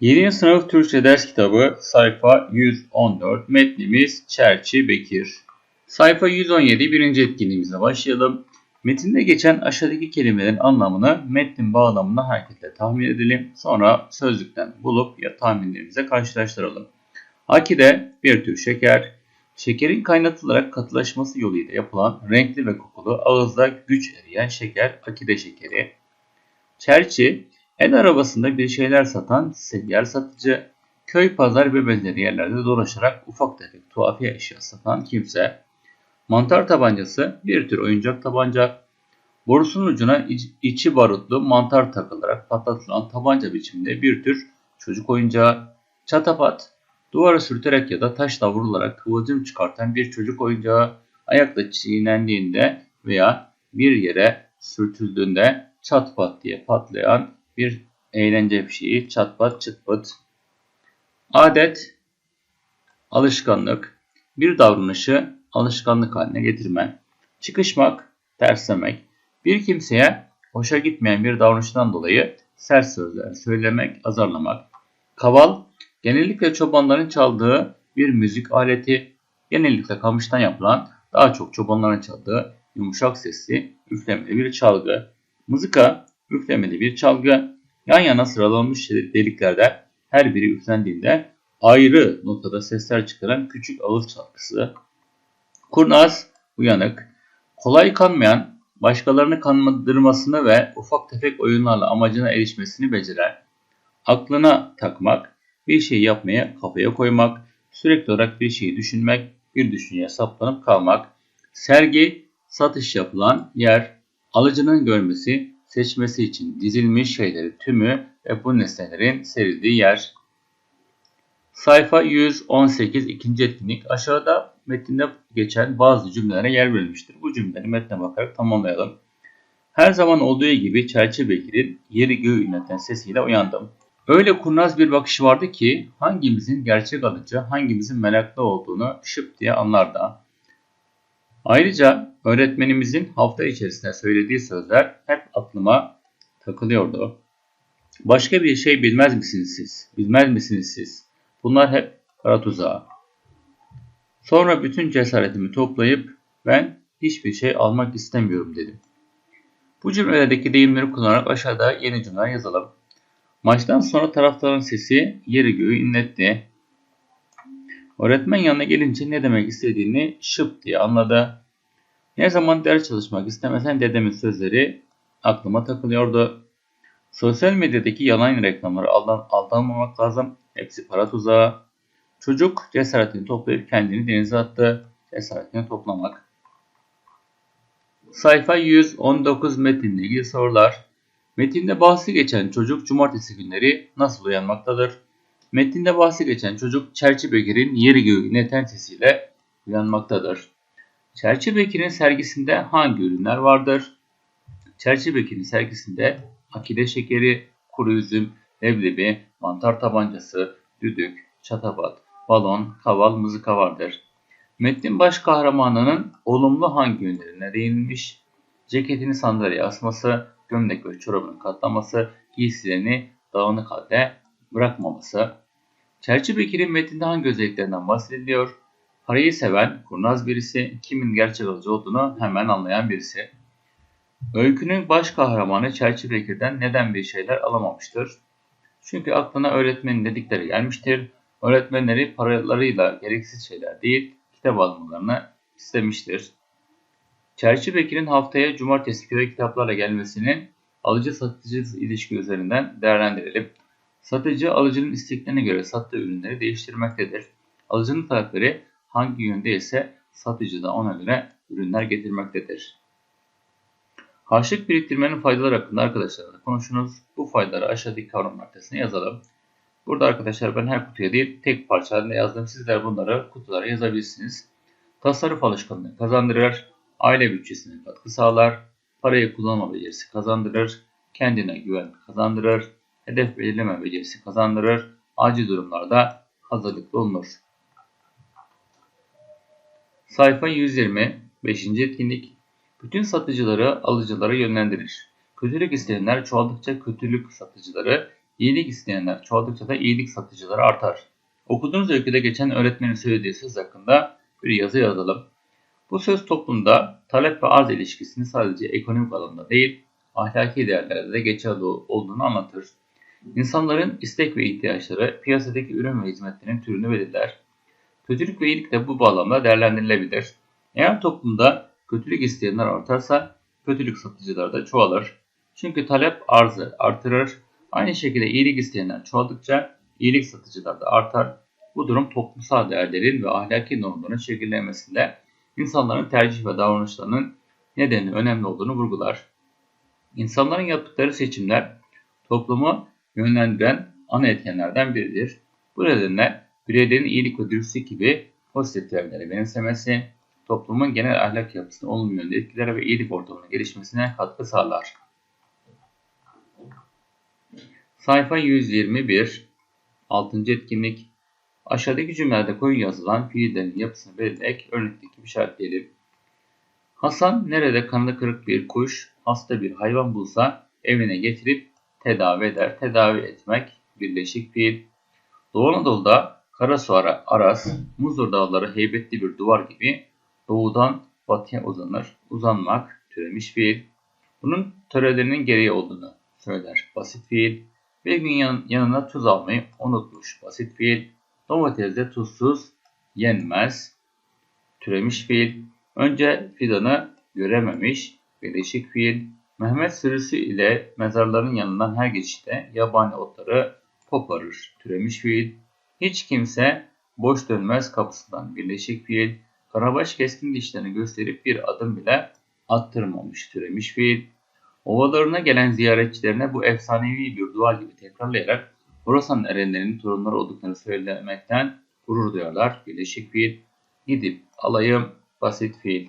7. sınıf Türkçe ders kitabı sayfa 114 metnimiz Çerçi Bekir. Sayfa 117 birinci etkinliğimize başlayalım. Metinde geçen aşağıdaki kelimelerin anlamını metnin bağlamına hareketle tahmin edelim. Sonra sözlükten bulup ya tahminlerimize karşılaştıralım. Akide bir tür şeker. Şekerin kaynatılarak katılaşması yoluyla yapılan renkli ve kokulu ağızda güç eriyen şeker akide şekeri. Çerçi El arabasında bir şeyler satan seyyar satıcı, köy, pazar ve benzeri yerlerde dolaşarak ufak tefek tuhafiye eşya satan kimse, mantar tabancası bir tür oyuncak tabanca, borusunun ucuna iç- içi barutlu mantar takılarak patlatılan tabanca biçiminde bir tür çocuk oyuncağı, çatapat, duvara sürterek ya da taşla vurularak kıvılcım çıkartan bir çocuk oyuncağı, ayakla çiğnendiğinde veya bir yere sürtüldüğünde çat pat diye patlayan bir eğlence bir şeyi çat pat çıt pıt. Adet, alışkanlık, bir davranışı alışkanlık haline getirme. Çıkışmak, terslemek, bir kimseye hoşa gitmeyen bir davranıştan dolayı sert sözler söylemek, azarlamak. Kaval, genellikle çobanların çaldığı bir müzik aleti, genellikle kamıştan yapılan, daha çok çobanların çaldığı yumuşak sesli, üflemeli bir çalgı. Mızıka, üflemeli bir çalgı, yan yana sıralanmış deliklerde her biri üflendiğinde ayrı notada sesler çıkaran küçük ağız çalgısı. Kurnaz, uyanık, kolay kanmayan, başkalarını kandırmasını ve ufak tefek oyunlarla amacına erişmesini beceren, aklına takmak, bir şey yapmaya kafaya koymak, sürekli olarak bir şeyi düşünmek, bir düşünceye saplanıp kalmak, sergi, satış yapılan yer, alıcının görmesi, seçmesi için dizilmiş şeyleri tümü ve bu nesnelerin serildiği yer. Sayfa 118 ikinci etkinlik aşağıda metinde geçen bazı cümlelere yer verilmiştir. Bu cümleleri metne bakarak tamamlayalım. Her zaman olduğu gibi Çerçe Bekir'in yeri göğü inleten sesiyle uyandım. Öyle kurnaz bir bakışı vardı ki hangimizin gerçek alıcı, hangimizin meraklı olduğunu şıp diye anlardı. Ayrıca öğretmenimizin hafta içerisinde söylediği sözler hep aklıma takılıyordu. Başka bir şey bilmez misiniz siz? Bilmez misiniz siz? Bunlar hep kara tuzağı. Sonra bütün cesaretimi toplayıp ben hiçbir şey almak istemiyorum dedim. Bu cümlelerdeki deyimleri kullanarak aşağıda yeni cümleler yazalım. Maçtan sonra taraftarın sesi yeri göğü inletti. Öğretmen yanına gelince ne demek istediğini şıp diye anladı. Ne zaman ders çalışmak istemesen dedemin sözleri aklıma takılıyordu. Sosyal medyadaki yalan reklamları aldan, aldanmamak lazım. Hepsi para tuzağı. Çocuk cesaretini toplayıp kendini denize attı. Cesaretini toplamak. Sayfa 119 metinle ilgili sorular. Metinde bahsi geçen çocuk cumartesi günleri nasıl uyanmaktadır? Metinde bahsi geçen çocuk Çerçi Bekir'in yeri göğü inleten sesiyle uyanmaktadır. Çerçi Bekir'in sergisinde hangi ürünler vardır? Çerçi Bekir'in sergisinde akide şekeri, kuru üzüm, leblebi, mantar tabancası, düdük, çatapat, balon, kaval, mızıka vardır. Metnin baş kahramanının olumlu hangi yönlerine değinilmiş? Ceketini sandalyeye asması, gömlek ve çorabını katlaması, giysilerini dağınık halde bırakmaması. Çerçi Bekir'in metninde hangi özelliklerinden bahsediliyor? Parayı seven, kurnaz birisi, kimin gerçek alıcı olduğunu hemen anlayan birisi. Öykünün baş kahramanı Çerçi Bekir'den neden bir şeyler alamamıştır? Çünkü aklına öğretmenin dedikleri gelmiştir. Öğretmenleri paralarıyla gereksiz şeyler değil, kitap almalarını istemiştir. Çerçi Bekir'in haftaya cumartesi köye kitaplarla gelmesinin alıcı satıcı ilişki üzerinden değerlendirelim. Satıcı alıcının isteklerine göre sattığı ürünleri değiştirmektedir. Alıcının talepleri hangi yönde ise satıcı da ona göre ürünler getirmektedir. Harçlık biriktirmenin faydaları hakkında arkadaşlarla konuşunuz. Bu faydaları aşağıdaki kavram markasına yazalım. Burada arkadaşlar ben her kutuya değil tek parça halinde yazdım. Sizler bunları kutulara yazabilirsiniz. Tasarruf alışkanlığı kazandırır. Aile bütçesine katkı sağlar. Parayı kullanma becerisi kazandırır. Kendine güven kazandırır. Hedef belirleme becerisi kazandırır. Acil durumlarda hazırlıklı olunur. Sayfa 120 5. etkinlik Bütün satıcıları alıcılara yönlendirir. Kötülük isteyenler çoğaldıkça kötülük satıcıları İyilik isteyenler çoğaldıkça da iyilik satıcıları artar. Okuduğunuz öyküde geçen öğretmenin söylediği söz hakkında bir yazı yazalım. Bu söz toplumda talep ve arz ilişkisini sadece ekonomik alanda değil, ahlaki değerlerde de geçerli olduğunu anlatır. İnsanların istek ve ihtiyaçları piyasadaki ürün ve hizmetlerin türünü belirler. Kötülük ve iyilik de bu bağlamda değerlendirilebilir. Eğer toplumda kötülük isteyenler artarsa kötülük satıcılar da çoğalır. Çünkü talep arzı artırır. Aynı şekilde iyilik isteyenler çoğaldıkça iyilik satıcılar da artar. Bu durum toplumsal değerlerin ve ahlaki normların şekillenmesinde insanların tercih ve davranışlarının nedeni önemli olduğunu vurgular. İnsanların yaptıkları seçimler toplumu yönlendiren ana etkenlerden biridir. Bu nedenle bireylerin iyilik ve dürüstlük gibi pozitif değerlere benimsemesi, toplumun genel ahlak yapısını olumlu yönde etkiler ve iyilik ortamının gelişmesine katkı sağlar. Sayfa 121 6. etkinlik Aşağıdaki cümlelerde koyun yazılan fiillerin yapısını belirleyerek örnekteki gibi işaretleyelim. Hasan nerede kanadı kırık bir kuş, hasta bir hayvan bulsa evine getirip tedavi eder. Tedavi etmek birleşik fiil. Doğu Anadolu'da Karasu Aras, Muzur Dağları heybetli bir duvar gibi doğudan batıya uzanır. Uzanmak türemiş fiil. Bunun törelerinin gereği olduğunu söyler. Basit fiil. Bir gün yan, yanına tuz almayı unutmuş. Basit fiil. Domatesde tuzsuz yenmez. Türemiş fiil. Önce fidanı görememiş. Birleşik fiil. Mehmet sürüsü ile mezarların yanından her geçişte yabani otları koparır. Türemiş fiil. Hiç kimse boş dönmez kapısından. Birleşik fiil. Karabaş keskin dişlerini gösterip bir adım bile attırmamış. Türemiş fiil. Ovalarına gelen ziyaretçilerine bu efsanevi bir dua gibi tekrarlayarak Horasan erenlerinin torunları olduklarını söylemekten gurur duyarlar. Birleşik fiil. Gidip alayım basit fiil.